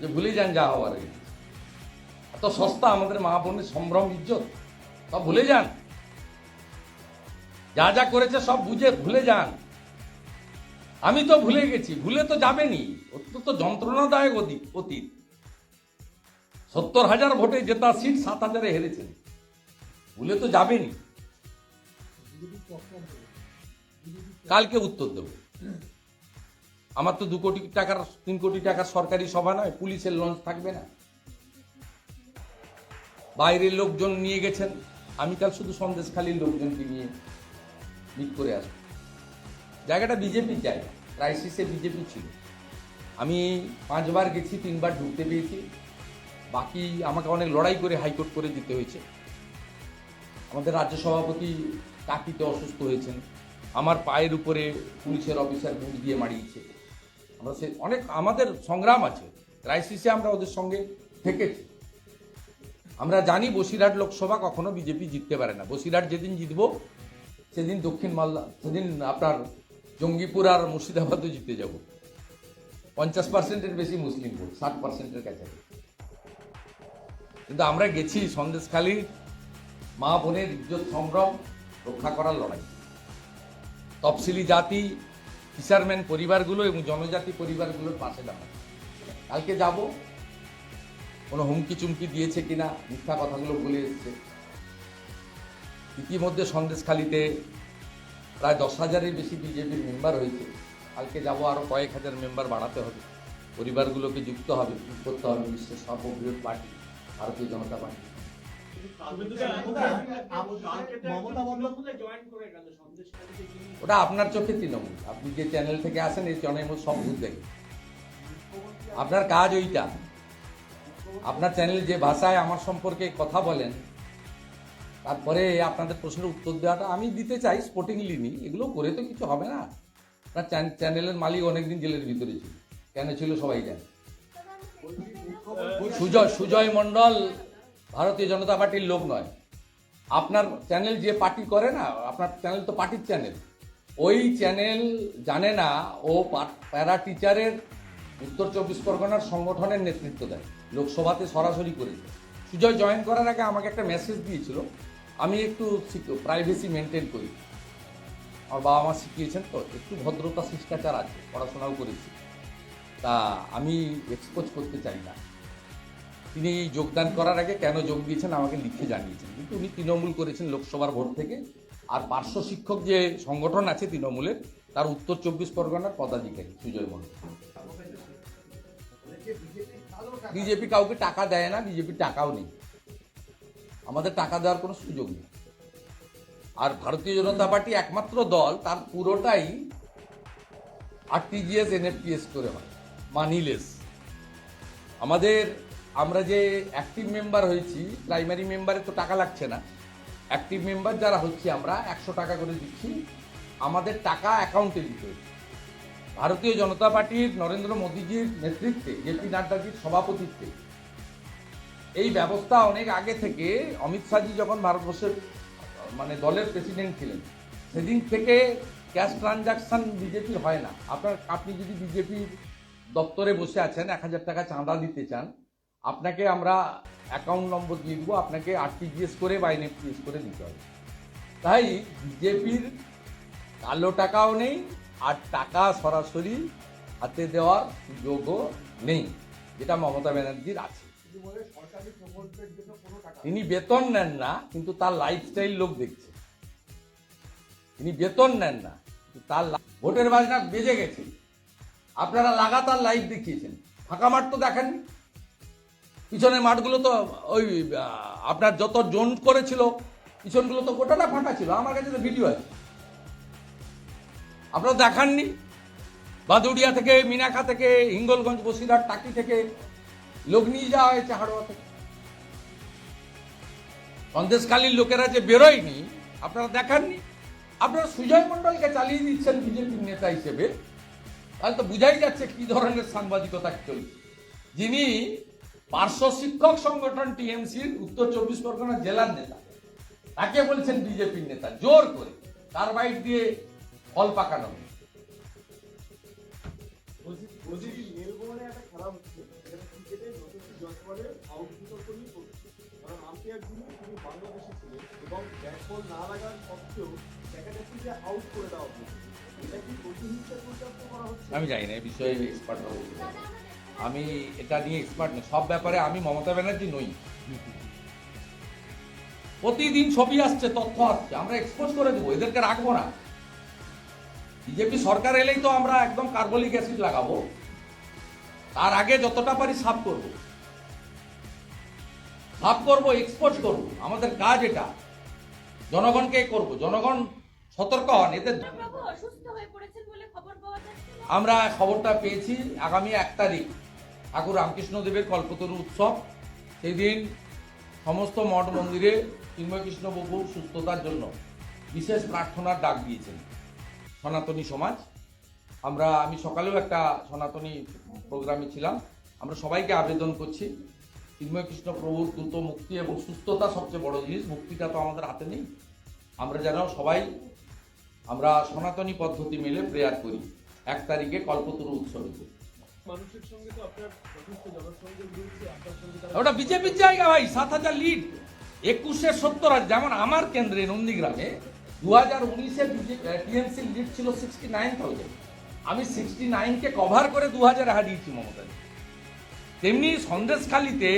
যে ভুলে যান যা হওয়ার গেছে। এত সস্তা আমাদের মা বোনের সম্ভ্রম, ইজ্জত, সব ভুলে যান। যা যা করেছে সব বুঝে ভুলে যান। আমি তো ভুলে গেছি, ভুলে তো যাবেনি। অত্যন্ত যন্ত্রণাদায়ক অতীত। সত্তর হাজার ভোটে জেতা সিট সাত হাজারে হেরেছেন। ভুলে তো যাবেনি। কালকে উত্তর দেব। আমার তো দু কোটি টাকার, তিন কোটি টাকার সরকারি সভা নয়, পুলিশের লঞ্চ থাকবে না। বাইরের লোকজন নিয়ে গেছেন। আমি কাল শুধু সন্দেশখালীর লোকজনকে নিয়ে মিট করে আসব। জায়গাটা বিজেপির জায়গা ক্রাইসিসে বিজেপি ছিল। আমি পাঁচবার গেছি, তিনবার ঢুকতে পেয়েছি বাকি আমাকে অনেক লড়াই করে হাইকোর্ট করে দিতে হয়েছে। আমাদের রাজ্য সভাপতি টাকিতে অসুস্থ হয়েছেন। আমার পায়ের উপরে পুলিশের অফিসার বুট দিয়ে মারিয়েছে। আমরা সে অনেক আমাদের সংগ্রাম আছে। ক্রাইসিসে আমরা ওদের সঙ্গে থেকেছি। আমরা জানি বসিরহাট লোকসভা কখনো বিজেপি জিততে পারে না। বসিরহাট যেদিন জিতব, সেদিন দক্ষিণ মালদা সেদিন আপনার জঙ্গিপুর আর মুর্শিদাবাদও জিতে যাব। পঞ্চাশ পার্সেন্টের বেশি মুসলিম ভোট, ষাট পার্সেন্টের কাছে কিন্তু আমরা গেছি সন্দেশখালী মা বোনের ইজ্জত সম্ভ্রম রক্ষা করার লড়াই। তফসিলি জাতি ফিশারম্যান পরিবারগুলো এবং জনজাতি পরিবারগুলোর পাশে দাঁড়ানো কালকে যাব। কোনো হুমকি চুমকি দিয়েছে কিনা মিথ্যা কথাগুলো বলে এসছে। ইতিমধ্যে সন্দেশখালিতে প্রায় দশ হাজারের বেশি বিজেপির মেম্বার হয়েছে। কালকে যাব আরও কয়েক হাজার মেম্বার বাড়াতে হবে। পরিবারগুলোকে যুক্ত হবে যুক্ত করতে হবে বিশ্বের সর্ববৃহৎ পার্টি ভারতীয় জনতা পার্টি। মমতা বন্দ্যোপাধ্যায় ওটা আপনার চোখে তৃণমূল। আপনি যে চ্যানেল থেকে আসেন, এই চ্যানেল সব ভূত দেখে আপনার কাজ ওইটা। আপনার চ্যানেল যে ভাষায় আমার সম্পর্কে কথা বলেন, তারপরে আপনাদের প্রশ্নের উত্তর দেওয়াটা আমি দিতে চাই স্পোর্টিংলি নি এগুলো করে তো কিছু হবে না। আপনার চ্যানেলের মালিক অনেকদিন জেলের ভিতরে ছিল। কেন ছিল সবাই জানে। সুজয় সুজয় মণ্ডল ভারতীয় জনতা পার্টির লোক নয়। আপনার চ্যানেল যে পার্টি করে না, আপনার চ্যানেল তো পার্টির চ্যানেল ওই চ্যানেল জানে না, ও প্যারা টিচারের উত্তর চব্বিশ পরগনার সংগঠনের নেতৃত্ব দেয়, লোকসভাতে সরাসরি করেছে। সুজয় জয়েন করার আগে আমাকে একটা মেসেজ দিয়েছিল, আমি একটু প্রাইভেসি মেনটেন করি। আমার বাবা মা শিখিয়েছেন তো, একটু ভদ্রতা, শিষ্টাচার আছে, পড়াশোনাও করেছি। তা আমি এক্সপোজ করতে চাই না। তিনি যোগদান করার আগে কেন যোগ দিয়েছেন আমাকে লিখে জানিয়েছেন, কিন্তু উনি তৃণমূল করেছেন লোকসভার ভোট থেকে। আর পার্শ্ব শিক্ষক যে সংগঠন আছে তৃণমূলের, তার উত্তর চব্বিশ পরগনার পদাধিকারী, সুজয় মন্ডল বিজেপি কাউকে টাকা দেয় না বিজেপির টাকাও নেই। আমাদের টাকা দেওয়ার কোনো সুযোগ নেই। আর ভারতীয় জনতা পার্টি একমাত্র দল, তার পুরোটাই আরটিজিএস এনএফটিএস করে হয়, মানিলেস। আমাদের, আমরা যে অ্যাক্টিভ মেম্বার হয়েছি প্রাইমারি মেম্বারে তো টাকা লাগছে না। অ্যাক্টিভ মেম্বার যারা হচ্ছে আমরা, একশো টাকা করে দিচ্ছি। আমাদের টাকা অ্যাকাউন্টে দিতে ভারতীয় জনতা পার্টির নরেন্দ্র মোদীজির নেতৃত্বে জেপি নাড্ডাজির সভাপতিত্বে। এই ব্যবস্থা অনেক আগে থেকে অমিত শাহজি যখন ভারতবর্ষের মানে দলের প্রেসিডেন্ট ছিলেন, সেদিন থেকে ক্যাশ ট্রানজাকশন বিজেপির হয় না। আপনার, আপনি যদি বিজেপির দপ্তরে বসে আছেন, এক হাজার টাকা চাঁদা দিতে চান, আপনাকে আমরা অ্যাকাউন্ট নম্বর দিয়ে দেবো, আপনাকে আরটিজিএস করে বা এনএফটিএস করে দিতে হবে। তাই বিজেপির কালো টাকাও নেই আর টাকা সরাসরি হাতে দেওয়ার সুযোগও নেই, যেটা মমতা ব্যানার্জির আছে। তিনি বেতন নেন না, কিন্তু তার লাইফস্টাইল লোক দেখছে। তিনি বেতন নেন না তার ভোটের বাজনা বেজে গেছে। আপনারা লাগাতার লাইভ দেখিয়েছেন। ফাঁকা মাঠ তো দেখেননি। পিছনের মাঠগুলো তো ওই আপনার যত জোন করেছিল, পিছনগুলো তো গোটাটা ফাঁকা ছিল। আমার কাছে তো ভিডিও আছে। আপনারা দেখাননি? বাদুড়িয়া থেকে মিনাখা থেকে, হিঙ্গলগঞ্জ, বসিরহাট, টাকি থেকে লোক নিয়ে যাওয়া হয়েছে হাড়োয়া থেকে। সন্দেশকালীর লোকেরা যে বেরোয়নি, আপনারা দেখাননি? আপনারা সুজয় মণ্ডলকে চালিয়ে দিচ্ছেন বিজেপির নেতা হিসেবে। তাহলে তো বুঝাই যাচ্ছে কি ধরনের সাংবাদিকতা চলছে। যিনি পার্শ্ব শিক্ষক সংগঠন টিএমসির উত্তর চব্বিশ পরগনা জেলার নেতা। তাকে বলছেন বিজেপির নেতা। জোর করে তার বাইট দিয়ে ফল পাকানো আমি জানি না এই বিষয়ে এক্সপার্ট হব। আমি এটা নিয়ে এক্সপার্ট নই সব ব্যাপারে আমি মমতা ব্যানার্জি নই। প্রতিদিন ছবি আসছে তথ্য আসছে আমরা এক্সপোজ করে দেবো এদেরকে রাখব না। বিজেপি সরকার এলেই তো আমরা একদম কার্বলিক অ্যাসিড লাগাবো। তার আগে যতটা পারি সাফ করব। সাফ করব এক্সপোজ করব আমাদের কাজ এটা। জনগণকে করব জনগণ সতর্ক হন এতে আমরা খবরটা পেয়েছি আগামী এক তারিখ। ঠাকুর রামকৃষ্ণ দেবের কল্পতরু উৎসব। সেই দিন সমস্ত মঠ মন্দিরে চিন্ময়কৃষ্ণ বাবু সুস্থতার জন্য বিশেষ প্রার্থনার ডাক দিয়েছেন সনাতনী সমাজ। আমরা, আমি সকালেও একটা সনাতনী প্রোগ্রামে ছিলাম। আমরা সবাইকে আবেদন করছি চিন্ময়কৃষ্ণ প্রভুর দ্রুত মুক্তি এবং সুস্থতা সবচেয়ে বড় জিনিস, মুক্তিটা তো আমাদের হাতে নেই। আমরা যেন সবাই, আমরা সনাতনী পদ্ধতি মেলে প্রেয়ার করি। এক তারিখে কল্পতরু উৎসবে তো ওটা বিজেপির জায়গা ভাই, সাত হাজার লিড একুশে সত্তর হাজার, যেমন আমার কেন্দ্রে নন্দীগ্রামে দু হাজার উনিশে টিএমসি লিড ছিল সিক্সটি নাইন থাউজেন্ড আমি সিক্সটি নাইনকে কভার করে দু হাজার হারিয়েছি মমতা তেমনি সন্দেশখালিতে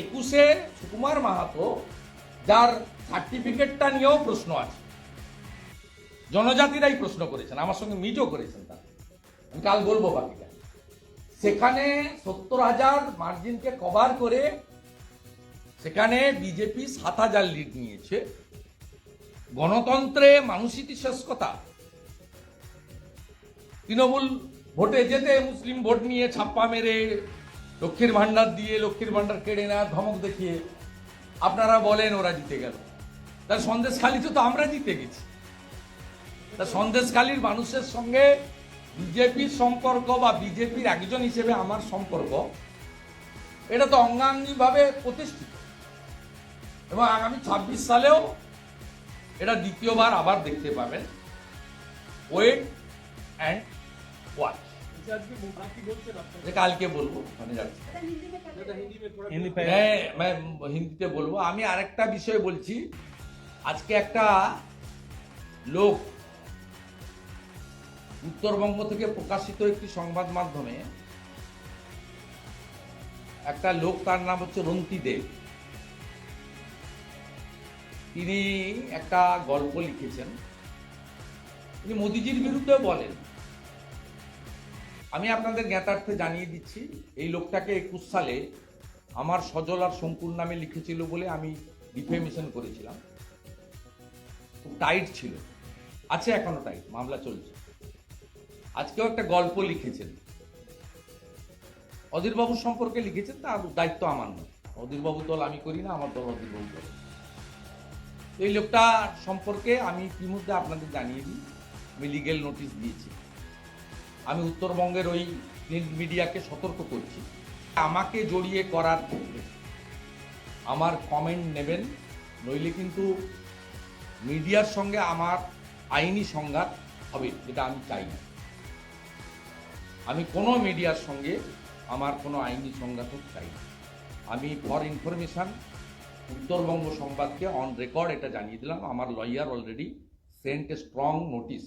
একুশে সুকুমার মাহাতো, যার সার্টিফিকেটটা নিয়েও প্রশ্ন আছে। জনজাতিরাই প্রশ্ন করেছেন, আমার সঙ্গে মিটও করেছেন তারা আমি কাল বলব বাকিটা। সেখানে সত্তর হাজার মার্জিনকে কভার করে সেখানে বিজেপি সাত হাজার লিড নিয়েছে। গণতন্ত্রে মানুষই শেষ কথা। তৃণমূল ভোটে যেতে মুসলিম ভোট নিয়ে ছাপ্পা মেরে লক্ষ্মীর ভান্ডার দিয়ে লক্ষ্মীর ভান্ডার কেড়ে নেওয়ার ধমক দেখিয়ে আপনারা বলেন ওরা জিতে গেল। তার সন্দেশখালিতে তো আমরা জিতে গেছি। তা সন্দেশখালীর মানুষের সঙ্গে বিজেপির সম্পর্ক বা বিজেপির একজন হিসেবে আমার সম্পর্ক, এটা তো অঙ্গাঙ্গিভাবে প্রতিষ্ঠিত। এবং আগামী ছাব্বিশ সালেও এটা দ্বিতীয়বার আবার দেখতে পাবেন। ওয়েট অ্যান্ড ওয়াচ কালকে বলব ওখানে হ্যাঁ, হ্যাঁ হিন্দিতে বলব। আমি আরেকটা বিষয় বলছি, আজকে একটা লোক উত্তরবঙ্গ থেকে প্রকাশিত একটি সংবাদ মাধ্যমে একটা লোক, তার নাম হচ্ছে রন্তি দেব। তিনি একটা গল্প লিখেছেন। তিনি মোদিজির বিরুদ্ধেও বলেন। আমি আপনাদের জ্ঞাতার্থে জানিয়ে দিচ্ছি, এই লোকটাকে একুশ সালে আমার সজল আর শঙ্কুর নামে লিখেছিল বলে আমি ডিফেমেশন করেছিলাম। খুব টাইট ছিল। আছে এখনও টাইট, মামলা চলছে। আজকেও একটা গল্প লিখেছেন। অধীরবাবু সম্পর্কে লিখেছেন, তার দায়িত্ব আমার নয়। অধীরবাবু দল আমি করি না, আমার দল অধীরবাবু করে। এই লোকটা সম্পর্কে আমি ইতিমধ্যে আপনাদের জানিয়ে দিই। আমি লিগেল নোটিশ দিয়েছি। আমি উত্তরবঙ্গের ওই প্রিন্ট মিডিয়াকে সতর্ক করছি। আমাকে জড়িয়ে করার ক্ষেত্রে আমার কমেন্ট নেবেন, নইলে কিন্তু মিডিয়ার সঙ্গে আমার আইনি সংঘাত হবে, যেটা আমি চাই না। আমি কোনো মিডিয়ার সঙ্গে আমার কোনো আইনি সংঘাতক চাই আমি ফর ইনফরমেশান উত্তরবঙ্গ সংবাদকে অন রেকর্ড এটা জানিয়ে দিলাম। আমার lawyer already sent a strong notice